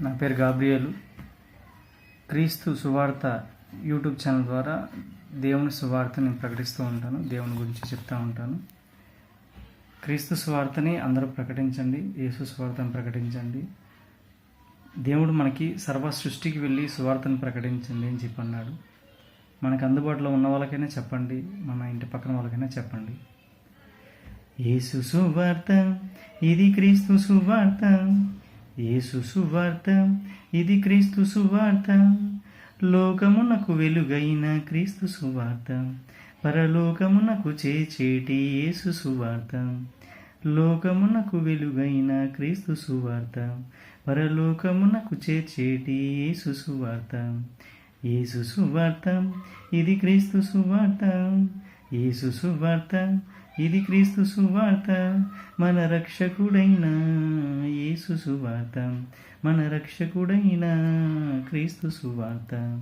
నా పేరు గాబ్రియలు. క్రీస్తు సువార్త యూట్యూబ్ ఛానల్ ద్వారా దేవుని సువార్త నేను ప్రకటిస్తూ ఉంటాను దేవుని గురించి చెప్తూ ఉంటాను. క్రీస్తు సువార్తని అందరూ ప్రకటించండి యేసు సువార్తను ప్రకటించండి. దేవుడు మనకి సర్వ సృష్టికి వెళ్ళి సువార్తను ప్రకటించండి అని చెప్పి అన్నాడు మనకు అందుబాటులో ఉన్న వాళ్ళకైనా చెప్పండి మన ఇంటి పక్కన వాళ్ళకైనా చెప్పండి. యేసు సువార్త ఇది క్రీస్తు సువార్త. యేసు సువార్త ఇది క్రీస్తు సువార్త. లోకమునకు వెలుగైన క్రీస్తు సువార్త. పరలోకమునకు చేచేటి యేసు సువార్త. లోకమునకు వెలుగైన క్రీస్తు సువార్త. పరలోకమునకు చేచేటి యేసు సువార్త. యేసు సువార్త ఇది క్రీస్తు సువార్త. యేసు సువార్త ఇది క్రీస్తు సువార్త. మన రక్షకుడైనా సువార్త మన రక్షకుడైన క్రీస్తు సువార్త